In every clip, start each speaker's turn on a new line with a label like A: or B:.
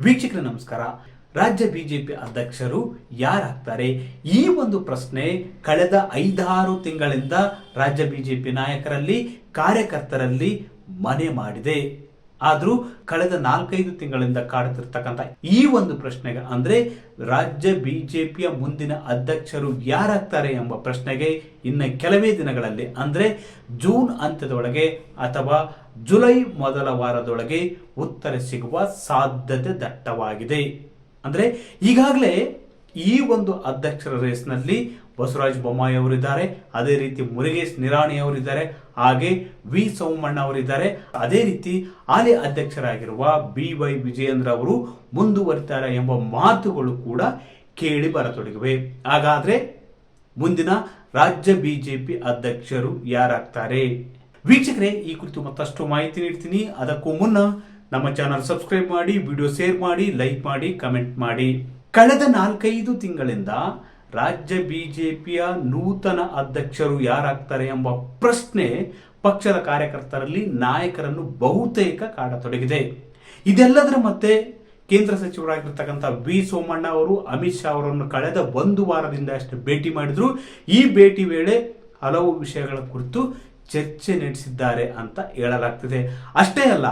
A: ವೀಕ್ಷಕರೇ, ನಮಸ್ಕಾರ. ರಾಜ್ಯ ಬಿಜೆಪಿ ಅಧ್ಯಕ್ಷರು ಯಾರಾಗ್ತಾರೆ? ಈ ಒಂದು ಪ್ರಶ್ನೆ ಕಳೆದ ಐದಾರು ತಿಂಗಳಿಂದ ರಾಜ್ಯ ಬಿಜೆಪಿ ನಾಯಕರಲ್ಲಿ, ಕಾರ್ಯಕರ್ತರಲ್ಲಿ ಮನೆ ಮಾಡಿದೆ. ಆದ್ರೂ ಕಳೆದ ನಾಲ್ಕೈದು ತಿಂಗಳಿಂದ ಕಾಡುತ್ತಿರ್ತಕ್ಕಂಥ ಈ ಒಂದು ಪ್ರಶ್ನೆಗೆ ಅಂದರೆ ರಾಜ್ಯ ಬಿಜೆಪಿಯ ಮುಂದಿನ ಅಧ್ಯಕ್ಷರು ಯಾರಾಗ್ತಾರೆ ಎಂಬ ಪ್ರಶ್ನೆಗೆ ಇನ್ನು ಕೆಲವೇ ದಿನಗಳಲ್ಲಿ ಅಂದರೆ ಜೂನ್ ಅಂತ್ಯದೊಳಗೆ ಅಥವಾ ಜುಲೈ ಮೊದಲ ವಾರದೊಳಗೆ ಉತ್ತರ ಸಿಗುವ ಸಾಧ್ಯತೆ ದಟ್ಟವಾಗಿದೆ. ಅಂದರೆ ಈಗಾಗಲೇ ಈ ಒಂದು ಅಧ್ಯಕ್ಷರ ರೇಸ್ನಲ್ಲಿ ಬಸವರಾಜ ಬೊಮ್ಮಾಯಿ ಅವರಿದ್ದಾರೆ, ಅದೇ ರೀತಿ ಮುರುಗೇಶ್ ನಿರಾಣಿ ಅವರಿದ್ದಾರೆ, ಹಾಗೆ ವಿ ಸೋಮಣ್ಣ ಅವರಿದ್ದಾರೆ. ಅದೇ ರೀತಿ ಹಾಲಿ ಅಧ್ಯಕ್ಷರಾಗಿರುವ ಬಿ ವೈ ವಿಜಯೇಂದ್ರ ಅವರು ಮುಂದುವರಿತಾರೆ ಎಂಬ ಮಾತುಗಳು ಕೂಡ ಕೇಳಿ ಬರತೊಡಗಿವೆ. ಹಾಗಾದ್ರೆ ಮುಂದಿನ ರಾಜ್ಯ ಬಿಜೆಪಿ ಅಧ್ಯಕ್ಷರು ಯಾರಾಗ್ತಾರೆ? ವೀಕ್ಷಕರೇ, ಈ ಕುರಿತು ಮತ್ತಷ್ಟು ಮಾಹಿತಿ ನೀಡ್ತೀನಿ. ಅದಕ್ಕೂ ಮುನ್ನ ನಮ್ಮ ಚಾನಲ್ ಸಬ್ಸ್ಕ್ರೈಬ್ ಮಾಡಿ, ವಿಡಿಯೋ ಶೇರ್ ಮಾಡಿ, ಲೈಕ್ ಮಾಡಿ, ಕಮೆಂಟ್ ಮಾಡಿ. ಕಳೆದ ನಾಲ್ಕೈದು ತಿಂಗಳಿಂದ ರಾಜ್ಯ ಬಿಜೆಪಿಯ ನೂತನ ಅಧ್ಯಕ್ಷರು ಯಾರಾಗ್ತಾರೆ ಎಂಬ ಪ್ರಶ್ನೆ ಪಕ್ಷದ ಕಾರ್ಯಕರ್ತರಲ್ಲಿ ನಾಯಕರನ್ನು ಬಹುತೇಕ ಕಾಡತೊಡಗಿದೆ. ಇದೆಲ್ಲದರ ಮತ್ತೆ ಕೇಂದ್ರ ಸಚಿವರಾಗಿರ್ತಕ್ಕಂಥ ವಿ ಸೋಮಣ್ಣ ಅವರು, ಅಮಿತ್ ಶಾ ಅವರನ್ನು ಕಳೆದ ಒಂದು ವಾರದಿಂದ ಅಷ್ಟು ಭೇಟಿ ಮಾಡಿದ್ರು. ಈ ಭೇಟಿ ವೇಳೆ ಹಲವು ವಿಷಯಗಳ ಕುರಿತು ಚರ್ಚೆ ನಡೆಸಿದ್ದಾರೆ ಅಂತ ಹೇಳಲಾಗ್ತಿದೆ. ಅಷ್ಟೇ ಅಲ್ಲ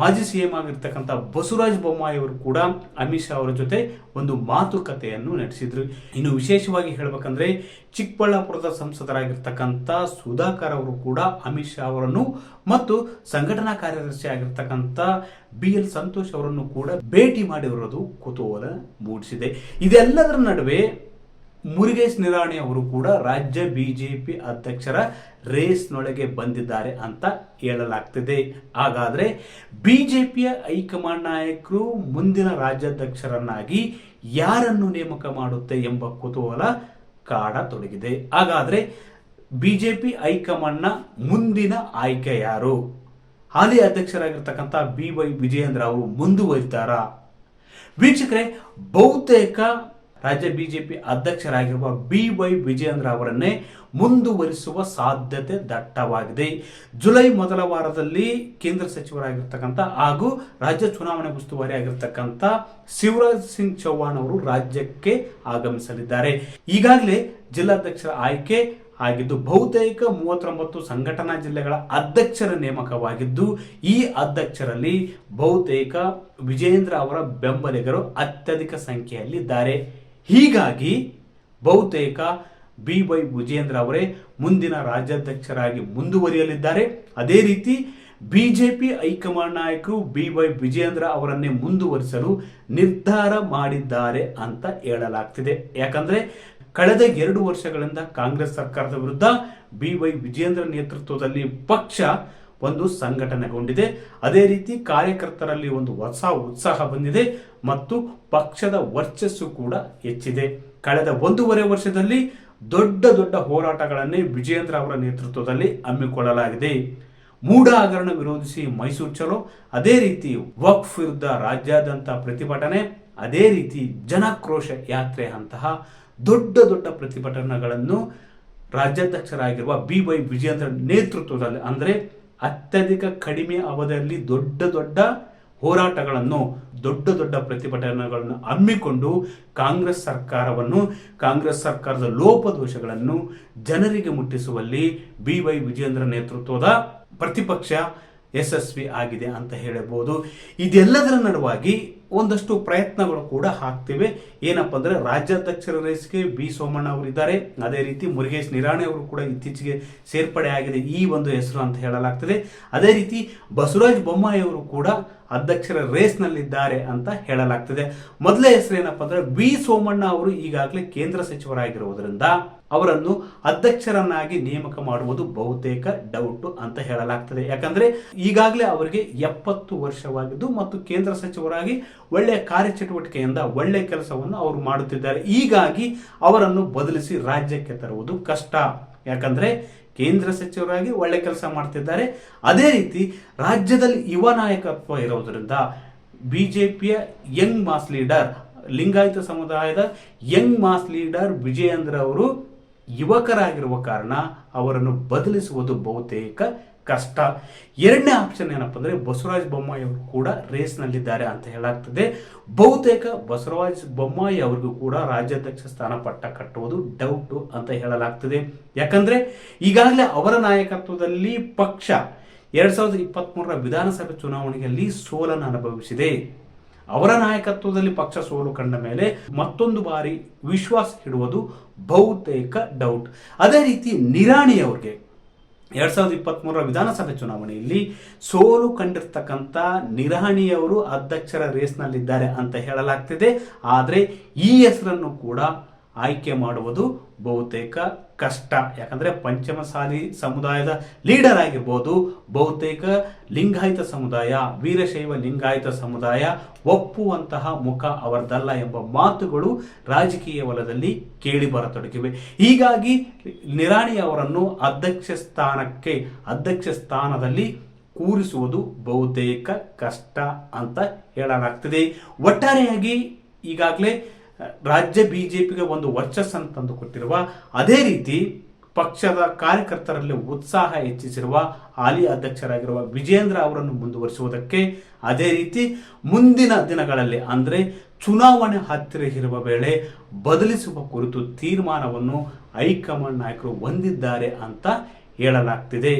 A: ಮಾಜಿ ಸಿ ಎಂ ಆಗಿರ್ತಕ್ಕಂಥ ಬಸವರಾಜ ಬೊಮ್ಮಾಯಿ ಅವರು ಕೂಡ ಅಮಿತ್ ಶಾ ಅವರ ಜೊತೆ ಒಂದು ಮಾತುಕತೆಯನ್ನು ನಡೆಸಿದ್ರು. ಇನ್ನು ವಿಶೇಷವಾಗಿ ಹೇಳಬೇಕಂದ್ರೆ ಚಿಕ್ಕಬಳ್ಳಾಪುರದ ಸಂಸದರಾಗಿರ್ತಕ್ಕಂಥ ಸುಧಾಕರ್ ಅವರು ಕೂಡ ಅಮಿತ್ ಶಾ ಅವರನ್ನು ಮತ್ತು ಸಂಘಟನಾ ಕಾರ್ಯದರ್ಶಿ ಆಗಿರ್ತಕ್ಕಂಥ ಬಿ ಎಲ್ ಸಂತೋಷ್ ಅವರನ್ನು ಕೂಡ ಭೇಟಿ ಮಾಡಿರೋದು ಕುತೂಹಲ ಮೂಡಿಸಿದೆ. ಇದೆಲ್ಲದರ ನಡುವೆ ಮುರುಗೇಶ್ ನಿರಾಣಿ ಅವರು ಕೂಡ ರಾಜ್ಯ ಬಿಜೆಪಿ ಅಧ್ಯಕ್ಷರ ರೇಸ್ನೊಳಗೆ ಬಂದಿದ್ದಾರೆ ಅಂತ ಹೇಳಲಾಗ್ತಿದೆ. ಹಾಗಾದ್ರೆ ಬಿಜೆಪಿಯ ಹೈಕಮಾಂಡ್ ನಾಯಕರು ಮುಂದಿನ ರಾಜ್ಯಾಧ್ಯಕ್ಷರನ್ನಾಗಿ ಯಾರನ್ನು ನೇಮಕ ಮಾಡುತ್ತೆ ಎಂಬ ಕುತೂಹಲ ಕಾಡತೊಡಗಿದೆ ಹಾಗಾದ್ರೆ ಬಿಜೆಪಿ ಹೈಕಮಾಂಡ್ನ ಮುಂದಿನ ಆಯ್ಕೆ ಯಾರು? ಹಾಲಿ ಅಧ್ಯಕ್ಷರಾಗಿರ್ತಕ್ಕಂಥ ಬಿ ವೈ ವಿಜಯೇಂದ್ರ ಅವರು ಮುಂದುವರಿತಾರಾ? ವೀಕ್ಷಕರೇ, ಬಹುತೇಕ ರಾಜ್ಯ ಬಿಜೆಪಿ ಅಧ್ಯಕ್ಷರಾಗಿರುವ ಬಿ ವೈ ವಿಜಯೇಂದ್ರ ಅವರನ್ನೇ ಮುಂದುವರಿಸುವ ಸಾಧ್ಯತೆ ದಟ್ಟವಾಗಿದೆ. ಜುಲೈ ಮೊದಲ ವಾರದಲ್ಲಿ ಕೇಂದ್ರ ಸಚಿವರಾಗಿರ್ತಕ್ಕಂಥ ಹಾಗೂ ರಾಜ್ಯ ಚುನಾವಣೆ ಉಸ್ತುವಾರಿ ಆಗಿರ್ತಕ್ಕಂಥ ಶಿವರಾಜ್ ಸಿಂಗ್ ಚೌಹಾಣ್ ಅವರು ರಾಜ್ಯಕ್ಕೆ ಆಗಮಿಸಲಿದ್ದಾರೆ. ಈಗಾಗಲೇ ಜಿಲ್ಲಾಧ್ಯಕ್ಷರ ಆಯ್ಕೆ ಆಗಿದ್ದು, ಬಹುತೇಕ ಮೂವತ್ತೊಂಬತ್ತು ಸಂಘಟನಾ ಜಿಲ್ಲೆಗಳ ಅಧ್ಯಕ್ಷರ ನೇಮಕವಾಗಿದ್ದು, ಈ ಅಧ್ಯಕ್ಷರಲ್ಲಿ ಬಹುತೇಕ ವಿಜೇಂದ್ರ ಅವರ ಬೆಂಬಲಿಗರು ಅತ್ಯಧಿಕ ಸಂಖ್ಯೆಯಲ್ಲಿದ್ದಾರೆ. ಹೀಗಾಗಿ ಬಹುತೇಕ ಬಿ ವೈ ವಿಜೇಂದ್ರ ಅವರೇ ಮುಂದಿನ ರಾಜ್ಯಾಧ್ಯಕ್ಷರಾಗಿ ಮುಂದುವರಿಯಲಿದ್ದಾರೆ. ಅದೇ ರೀತಿ ಬಿಜೆಪಿ ಹೈಕಮಾಂಡ್ ನಾಯಕರು ಬಿ ವೈ ವಿಜೇಂದ್ರ ಅವರನ್ನೇ ಮುಂದುವರಿಸಲು ನಿರ್ಧಾರ ಮಾಡಿದ್ದಾರೆ ಅಂತ ಹೇಳಲಾಗ್ತಿದೆ. ಯಾಕಂದ್ರೆ ಕಳೆದ ಎರಡು ವರ್ಷಗಳಿಂದ ಕಾಂಗ್ರೆಸ್ ಸರ್ಕಾರದ ವಿರುದ್ಧ ಬಿ ವೈ ವಿಜೇಂದ್ರ ನೇತೃತ್ವದಲ್ಲಿ ಪಕ್ಷ ಒಂದು ಸಂಘಟನೆಗೊಂಡಿದೆ. ಅದೇ ರೀತಿ ಕಾರ್ಯಕರ್ತರಲ್ಲಿ ಒಂದು ಹೊಸ ಉತ್ಸಾಹ ಬಂದಿದೆ ಮತ್ತು ಪಕ್ಷದ ವರ್ಚಸ್ಸು ಕೂಡ ಹೆಚ್ಚಿದೆ. ಕಳೆದ ಒಂದೂವರೆ ವರ್ಷದಲ್ಲಿ ದೊಡ್ಡ ದೊಡ್ಡ ಹೋರಾಟಗಳನ್ನೇ ವಿಜಯೇಂದ್ರ ಅವರ ನೇತೃತ್ವದಲ್ಲಿ ಹಮ್ಮಿಕೊಳ್ಳಲಾಗಿದೆ. ಮೂಢ ಹಗರಣ ವಿರೋಧಿಸಿ ಮೈಸೂರು ಚಲೋ, ಅದೇ ರೀತಿ ವಕ್ಫ್ ವಿರುದ್ಧ ರಾಜ್ಯಾದ್ಯಂತ ಪ್ರತಿಭಟನೆ, ಅದೇ ರೀತಿ ಜನಕ್ರೋಶ ಯಾತ್ರೆ ಅಂತಹ ದೊಡ್ಡ ದೊಡ್ಡ ಪ್ರತಿಭಟನೆಗಳನ್ನು ರಾಜ್ಯಾಧ್ಯಕ್ಷರಾಗಿರುವ ಬಿ ವೈ ವಿಜಯೇಂದ್ರ ನೇತೃತ್ವದಲ್ಲಿ ಅಂದರೆ ಅತ್ಯಧಿಕ ಕಡಿಮೆ ಅವಧಿಯಲ್ಲಿ ದೊಡ್ಡ ದೊಡ್ಡ ಹೋರಾಟಗಳನ್ನು, ದೊಡ್ಡ ದೊಡ್ಡ ಪ್ರತಿಭಟನೆಗಳನ್ನು ಹಮ್ಮಿಕೊಂಡು ಕಾಂಗ್ರೆಸ್ ಸರ್ಕಾರವನ್ನು, ಕಾಂಗ್ರೆಸ್ ಸರ್ಕಾರದ ಲೋಪದೋಷಗಳನ್ನು ಜನರಿಗೆ ಮುಟ್ಟಿಸುವಲ್ಲಿ ಬಿ ವೈ ವಿಜೇಂದ್ರ ನೇತೃತ್ವದ ಪ್ರತಿಪಕ್ಷ ಯಶಸ್ವಿ ಆಗಿದೆ ಅಂತ ಹೇಳಬಹುದು. ಇದೆಲ್ಲದರ ನಡುವಾಗಿ ಒಂದಷ್ಟು ಪ್ರಯತ್ನಗಳು ಕೂಡ ಹಾಕ್ತಿವೆ ಏನಪ್ಪ ಅಂದ್ರೆ ರಾಜ್ಯಾಧ್ಯಕ್ಷರ ರೇಸ್ಗೆ ಬಿ ಸೋಮಣ್ಣ ಅವರು ಇದ್ದಾರೆ. ಅದೇ ರೀತಿ ಮುರುಗೇಶ್ ನಿರಾಣಿ ಅವರು ಕೂಡ ಇತ್ತೀಚೆಗೆ ಸೇರ್ಪಡೆ ಆಗಿದೆ ಈ ಒಂದು ಹೆಸರು ಅಂತ ಹೇಳಲಾಗ್ತದೆ. ಅದೇ ರೀತಿ ಬಸವರಾಜ್ ಬೊಮ್ಮಾಯಿ ಅವರು ಕೂಡ ಅಧ್ಯಕ್ಷರ ರೇಸ್ನಲ್ಲಿದ್ದಾರೆ ಅಂತ ಹೇಳಲಾಗ್ತದೆ. ಮೊದಲೇ ಹೆಸರು ಏನಪ್ಪ ಅಂದ್ರೆ ಬಿ. ಸೋಮಣ್ಣ ಅವರು ಈಗಾಗಲೇ ಕೇಂದ್ರ ಸಚಿವರಾಗಿರುವುದರಿಂದ ಅವರನ್ನು ಅಧ್ಯಕ್ಷರನ್ನಾಗಿ ನೇಮಕ ಮಾಡುವುದು ಬಹುತೇಕ ಡೌಟ್ ಅಂತ ಹೇಳಲಾಗ್ತದೆ. ಯಾಕಂದ್ರೆ ಈಗಾಗಲೇ ಅವರಿಗೆ ಎಪ್ಪತ್ತು ವರ್ಷವಾಗಿದ್ದು ಮತ್ತು ಕೇಂದ್ರ ಸಚಿವರಾಗಿ ಒಳ್ಳೆಯ ಕಾರ್ಯಚಟುವಟಿಕೆಯಿಂದ ಒಳ್ಳೆಯ ಕೆಲಸವನ್ನು ಅವರು ಮಾಡುತ್ತಿದ್ದಾರೆ. ಹೀಗಾಗಿ ಅವರನ್ನು ಬದಲಿಸಿ ರಾಜ್ಯಕ್ಕೆ ತರುವುದು ಕಷ್ಟ. ಯಾಕಂದ್ರೆ ಕೇಂದ್ರ ಸಚಿವರಾಗಿ ಒಳ್ಳೆ ಕೆಲಸ ಮಾಡ್ತಿದ್ದಾರೆ. ಅದೇ ರೀತಿ ರಾಜ್ಯದಲ್ಲಿ ಯುವ ನಾಯಕತ್ವ ಇರೋದರಿಂದ ಬಿಜೆಪಿಯ ಯಂಗ್ ಮಾಸ್ ಲೀಡರ್, ಲಿಂಗಾಯತ ಸಮುದಾಯದ ಯಂಗ್ ಮಾಸ್ ಲೀಡರ್ ವಿಜಯೇಂದ್ರ ಅವರು ಯುವಕರಾಗಿರುವ ಕಾರಣ ಅವರನ್ನು ಬದಲಿಸುವುದು ಬಹುತೇಕ ಕಷ್ಟ. ಎರಡನೇ ಆಪ್ಷನ್ ಏನಪ್ಪ ಅಂದರೆ ಬಸವರಾಜ ಬೊಮ್ಮಾಯಿ ಅವರು ಕೂಡ ರೇಸ್ನಲ್ಲಿದ್ದಾರೆ ಅಂತ ಹೇಳಾಗ್ತದೆ. ಬಹುತೇಕ ಬಸವರಾಜ ಬೊಮ್ಮಾಯಿ ಅವರಿಗೂ ಕೂಡ ರಾಜ್ಯಾಧ್ಯಕ್ಷ ಸ್ಥಾನ ಪಟ್ಟ ಕಟ್ಟುವುದು ಡೌಟ್ ಅಂತ ಹೇಳಲಾಗ್ತದೆ. ಯಾಕಂದ್ರೆ ಈಗಾಗಲೇ ಅವರ ನಾಯಕತ್ವದಲ್ಲಿ ಪಕ್ಷ ಎರಡ್ ಸಾವಿರದ ಇಪ್ಪತ್ತ್ ಮೂರರ ವಿಧಾನಸಭೆ ಚುನಾವಣೆಯಲ್ಲಿ ಸೋಲನ್ನು ಅನುಭವಿಸಿದೆ. ಅವರ ನಾಯಕತ್ವದಲ್ಲಿ ಪಕ್ಷ ಸೋಲು ಕಂಡ ಮೇಲೆ ಮತ್ತೊಂದು ಬಾರಿ ವಿಶ್ವಾಸ ಇಡುವುದು ಬಹುತೇಕ ಡೌಟ್ ಅದೇ ರೀತಿ ನಿರಾಣಿ ಅವ್ರಿಗೆ ಎರಡ್ ಸಾವಿರದ ಇಪ್ಪತ್ತ್ ಮೂರರ ವಿಧಾನಸಭೆ ಚುನಾವಣೆಯಲ್ಲಿ ಸೋಲು ಕಂಡಿರ್ತಕ್ಕಂಥ ನಿರಹಣಿಯವರು ಅಧ್ಯಕ್ಷರ ರೇಸ್ನಲ್ಲಿದ್ದಾರೆ ಅಂತ ಹೇಳಲಾಗ್ತಿದೆ. ಆದರೆ ಈ ಹೆಸರನ್ನು ಕೂಡ ಆಯ್ಕೆ ಮಾಡುವುದು ಬಹುತೇಕ ಕಷ್ಟ. ಯಾಕಂದ್ರೆ ಪಂಚಮಸಾಲಿ ಸಮುದಾಯದ ಲೀಡರ್ ಆಗಿರ್ಬೋದು ಬಹುತೇಕ ಲಿಂಗಾಯತ ಸಮುದಾಯ, ವೀರಶೈವ ಲಿಂಗಾಯತ ಸಮುದಾಯ ಒಪ್ಪುವಂತಹ ಮುಖ ಅವರದಲ್ಲ ಎಂಬ ಮಾತುಗಳು ರಾಜಕೀಯ ವಲಯದಲ್ಲಿ ಕೇಳಿ ಬರತೊಡಗಿವೆ. ಹೀಗಾಗಿ ನಿರಾಣಿ ಅವರನ್ನು ಅಧ್ಯಕ್ಷ ಸ್ಥಾನಕ್ಕೆ, ಅಧ್ಯಕ್ಷ ಸ್ಥಾನದಲ್ಲಿ ಕೂರಿಸುವುದು ಬಹುತೇಕ ಕಷ್ಟ ಅಂತ ಹೇಳಲಾಗ್ತದೆ. ಒಟ್ಟಾರೆಯಾಗಿ ಈಗಾಗಲೇ ರಾಜ್ಯ ಬಿಜೆಪಿಗೆ ಒಂದು ವರ್ಚಸ್ಸನ್ನು ತಂದು ಕೊಟ್ಟಿರುವ ಅದೇ ರೀತಿ ಪಕ್ಷದ ಕಾರ್ಯಕರ್ತರಲ್ಲಿ ಉತ್ಸಾಹ ಹೆಚ್ಚಿಸಿರುವ ಹಾಲಿ ಅಧ್ಯಕ್ಷರಾಗಿರುವ ವಿಜೇಂದ್ರ ಅವರನ್ನು ಮುಂದುವರಿಸುವುದಕ್ಕೆ ಅದೇ ರೀತಿ ಮುಂದಿನ ದಿನಗಳಲ್ಲಿ ಅಂದರೆ ಚುನಾವಣೆ ಹತ್ತಿರ ಇರುವ ವೇಳೆ ಬದಲಿಸುವ ಕುರಿತು ತೀರ್ಮಾನವನ್ನು ಹೈಕಮಾಂಡ್ ನಾಯಕರು ಹೊಂದಿದ್ದಾರೆ ಅಂತ ಹೇಳಲಾಗ್ತಿದೆ.